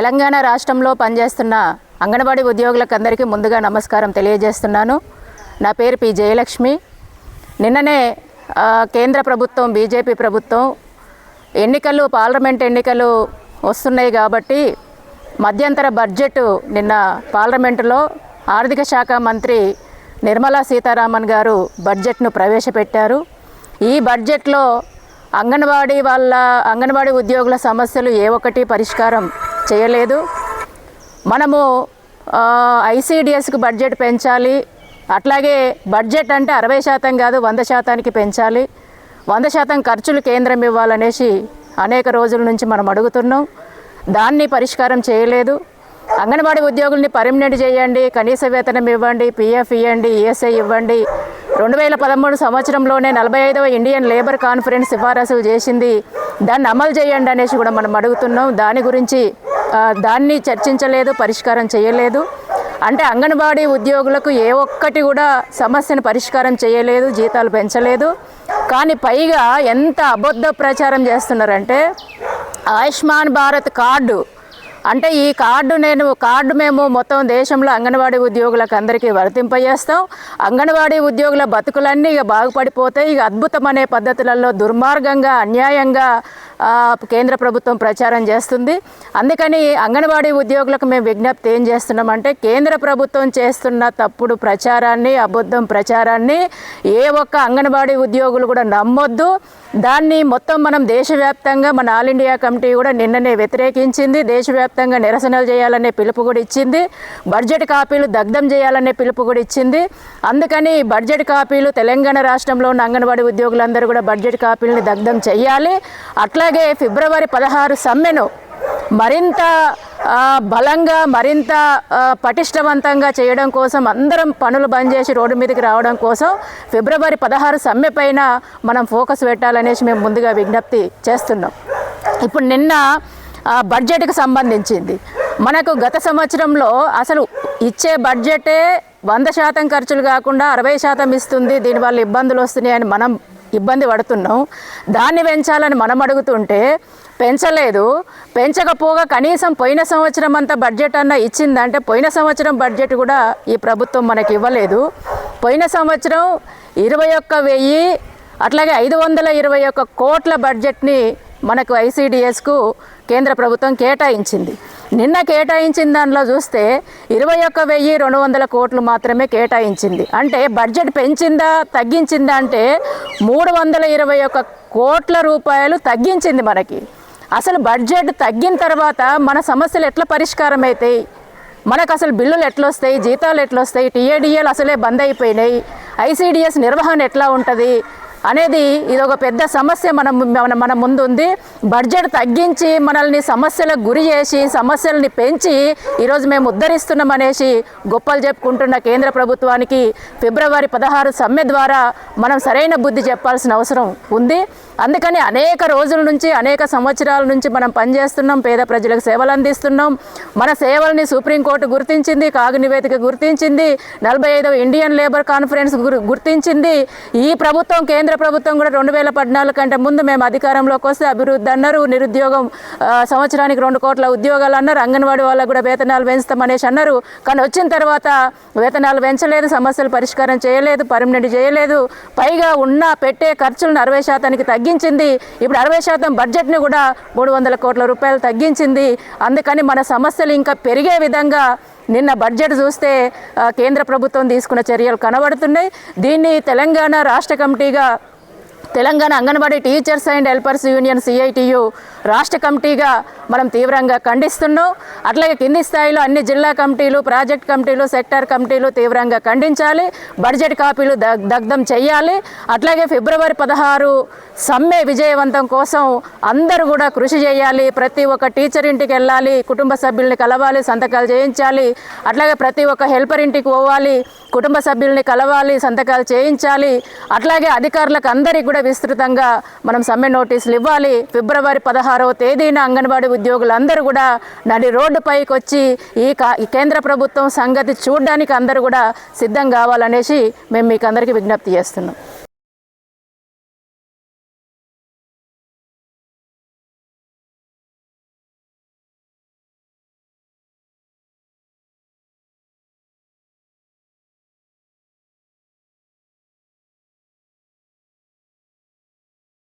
తెలంగాణ రాష్ట్రంలో పనిచేస్తున్న అంగన్వాడీ ఉద్యోగులకు అందరికీ ముందుగా నమస్కారం తెలియజేస్తున్నాను. నా పేరు పి జయలక్ష్మి. నిన్ననే కేంద్ర ప్రభుత్వం బీజేపీ ప్రభుత్వం ఎన్నికలు పార్లమెంట్ ఎన్నికలు వస్తున్నాయి కాబట్టి మధ్యంతర బడ్జెట్ నిన్న పార్లమెంటులో ఆర్థిక శాఖ మంత్రి నిర్మలా సీతారామన్ గారు బడ్జెట్ను ప్రవేశపెట్టారు. ఈ బడ్జెట్లో అంగన్వాడీ వాళ్ళ అంగన్వాడీ ఉద్యోగుల సమస్యలు ఏ ఒక్కటి పరిష్కారం చేయలేదు. మనము ఐసీడిఎస్కి బడ్జెట్ పెంచాలి. అట్లాగే బడ్జెట్ అంటే అరవై శాతం కాదు వంద శాతానికి పెంచాలి. వంద శాతం ఖర్చులు కేంద్రం ఇవ్వాలనేసి అనేక రోజుల నుంచి మనం అడుగుతున్నాం. దాన్ని పరిష్కారం చేయలేదు. అంగన్వాడీ ఉద్యోగుల్ని పర్మనెంట్ చేయండి కనీస వేతనం ఇవ్వండి పిఎఫ్ ఇవ్వండి ఈఎస్ఐ ఇవ్వండి. రెండు వేల పదమూడు సంవత్సరంలోనే నలభై ఐదవ ఇండియన్ లేబర్ కాన్ఫరెన్స్ సిఫారసులు చేసింది. దాన్ని అమలు చేయండి అనేసి కూడా మనం అడుగుతున్నాం. దాని గురించి దాన్ని చర్చించలేదు పరిష్కారం చేయలేదు. అంటే అంగన్వాడీ ఉద్యోగులకు ఏ ఒక్కటి కూడా సమస్యను పరిష్కారం చేయలేదు జీతాలు పెంచలేదు. కానీ పైగా ఎంత అబద్ధ ప్రచారం చేస్తున్నారంటే ఆయుష్మాన్ భారత్ కార్డు అంటే ఈ కార్డు నేను కార్డు మేము మొత్తం దేశంలో అంగన్వాడీ ఉద్యోగులకు అందరికీ వర్తింపజేస్తాం. అంగన్వాడీ ఉద్యోగుల బతుకులన్నీ ఇక బాగుపడిపోతాయి. ఇక అద్భుతమనే పద్ధతులలో దుర్మార్గంగా అన్యాయంగా కేంద్ర ప్రభుత్వం ప్రచారం చేస్తుంది. అందుకని అంగన్వాడీ ఉద్యోగులకు మేము విజ్ఞప్తి ఏం చేస్తున్నామంటే కేంద్ర ప్రభుత్వం చేస్తున్న తప్పుడు ప్రచారాన్ని అబద్ధం ప్రచారాన్ని ఏ ఒక్క అంగన్వాడీ ఉద్యోగులు కూడా నమ్మొద్దు. దాన్ని మొత్తం మనం దేశవ్యాప్తంగా మన ఆల్ ఇండియా కమిటీ కూడా నిన్ననే వ్యతిరేకించింది. దేశవ్యాప్తంగా నిరసనలు చేయాలనే పిలుపు కూడా ఇచ్చింది. బడ్జెట్ కాపీలు దగ్ధం చేయాలనే పిలుపు కూడా ఇచ్చింది. అందుకని బడ్జెట్ కాపీలు తెలంగాణ రాష్ట్రంలో ఉన్న అంగన్వాడీ ఉద్యోగులందరూ కూడా బడ్జెట్ కాపీలని దగ్ధం చేయాలి. అట్లాగే ఫిబ్రవరి పదహారు సమ్మెను మరింత బలంగా మరింత పటిష్టవంతంగా చేయడం కోసం అందరం పనులు బంద్ చేసి రోడ్డు మీదకి రావడం కోసం ఫిబ్రవరి పదహారు సమ్మె పైన మనం ఫోకస్ పెట్టాలనేసి మేము ముందుగా విజ్ఞప్తి చేస్తున్నాం. ఇప్పుడు నిన్న బడ్జెట్కి సంబంధించింది. మనకు గత సంవత్సరంలో అసలు ఇచ్చే బడ్జెటే వంద శాతం ఖర్చులు కాకుండా అరవై శాతం ఇస్తుంది దీనివల్ల ఇబ్బందులు వస్తున్నాయని మనం ఇబ్బంది పడుతున్నాం. దాన్ని పెంచాలని మనం అడుగుతుంటే పెంచలేదు. పెంచకపోగా కనీసం పోయిన సంవత్సరం అంతా బడ్జెట్ అన్న ఇచ్చిందంటే పోయిన సంవత్సరం బడ్జెట్ కూడా ఈ ప్రభుత్వం మనకి ఇవ్వలేదు. పోయిన సంవత్సరం ఇరవై ఒక్క వెయ్యి అట్లాగే ఐదు వందల ఇరవై ఒక్క కోట్ల బడ్జెట్ని మనకు ఐసీడిఎస్కు కేంద్ర ప్రభుత్వం కేటాయించింది. నిన్న కేటాయించిన దానిలో చూస్తే ఇరవై ఒక్క వెయ్యి రెండు వందల కోట్లు మాత్రమే కేటాయించింది. అంటే బడ్జెట్ పెంచిందా తగ్గించిందా అంటే మూడు వందల ఇరవై ఒక్క కోట్ల రూపాయలు తగ్గించింది మనకి. అసలు బడ్జెట్ తగ్గిన తర్వాత మన సమస్యలు ఎట్లా పరిష్కారం అవుతాయి మనకు అసలు బిల్లులు ఎట్లొస్తాయి? జీతాలు ఎట్లొస్తాయి? టీఏడిఏలు అసలే బంద్ అయిపోయినాయి. ఐసీడిఎస్ నిర్వహణ ఎట్లా ఉంటుంది? అనేది ఇది ఒక పెద్ద సమస్య మన మన మన ముందు ఉంది బడ్జెట్ తగ్గించి మనల్ని సమస్యలకు గురి చేసి సమస్యల్ని పెంచి ఈరోజు మేము ఉద్ధరిస్తున్నాం అనేసి గొప్పలు చెప్పుకుంటున్న కేంద్ర ప్రభుత్వానికి ఫిబ్రవరి పదహారు సమ్మె ద్వారా మనం సరైన బుద్ధి చెప్పాల్సిన అవసరం ఉంది. అందుకని అనేక రోజుల నుంచి అనేక సంవత్సరాల నుంచి మనం పనిచేస్తున్నాం పేద ప్రజలకు సేవలు అందిస్తున్నాం. మన సేవల్ని సుప్రీంకోర్టు గుర్తించింది కాగు నివేదిక గుర్తించింది నలభై ఐదవ ఇండియన్ లేబర్ కాన్ఫరెన్స్ గుర్తించింది. ఈ ప్రభుత్వం కేంద్ర కేంద్ర ప్రభుత్వం కూడా రెండు వేల పద్నాలుగు కంటే ముందు మేము అధికారంలోకి వస్తే అభివృద్ధి అన్నారు నిరుద్యోగం సంవత్సరానికి రెండు కోట్ల ఉద్యోగాలు అన్నారు అంగన్వాడీ వాళ్ళకు కూడా వేతనాలు పెంచుతామనేసి అన్నారు. కానీ వచ్చిన తర్వాత వేతనాలు పెంచలేదు సమస్యలు పరిష్కారం చేయలేదు పర్మనెంట్ చేయలేదు. పైగా ఉన్న పెట్టే ఖర్చులను అరవై శాతానికి తగ్గించింది. ఇప్పుడు అరవై శాతం బడ్జెట్ని కూడా మూడు వందల కోట్ల రూపాయలు తగ్గించింది. అందుకని మన సమస్యలు ఇంకా పెరిగే విధంగా నిన్న బడ్జెట్ చూస్తే కేంద్ర ప్రభుత్వం తీసుకున్న చర్యలు కనబడుతున్నాయి. దీన్ని తెలంగాణ రాష్ట్ర కమిటీగా Telangana anganwadi teachers and helpers union CITU రాష్ట్ర కమిటీగా మనం తీవ్రంగా ఖండిస్తున్నాం. అట్లాగే కింది స్థాయిలో అన్ని జిల్లా కమిటీలు ప్రాజెక్ట్ కమిటీలు సెక్టార్ కమిటీలు తీవ్రంగా ఖండించాలి. బడ్జెట్ కాపీలు దగ్- దగ్ధం చేయాలి అట్లాగే ఫిబ్రవరి పదహారు సమ్మె విజయవంతం కోసం అందరూ కూడా కృషి చేయాలి. ప్రతి ఒక్క టీచర్ ఇంటికి వెళ్ళాలి కుటుంబ సభ్యుల్ని కలవాలి సంతకాలు చేయించాలి. అట్లాగే ప్రతి ఒక్క హెల్పర్ ఇంటికి పోవాలి కుటుంబ సభ్యుల్ని కలవాలి సంతకాలు చేయించాలి. అట్లాగే అధికారులకు అందరికీ కూడా విస్తృతంగా మనం సమ్మె నోటీసులు ఇవ్వాలి. ఫిబ్రవరి పదహారవ తేదీన అంగన్వాడీ ఉద్యోగులందరూ కూడా నడి రోడ్డుపైకి వచ్చి ఈ ఈ కేంద్ర ప్రభుత్వం సంగతి చూడడానికి అందరూ కూడా సిద్ధం కావాలనేసి మేము మీకు అందరికీ విజ్ఞప్తి చేస్తున్నాం.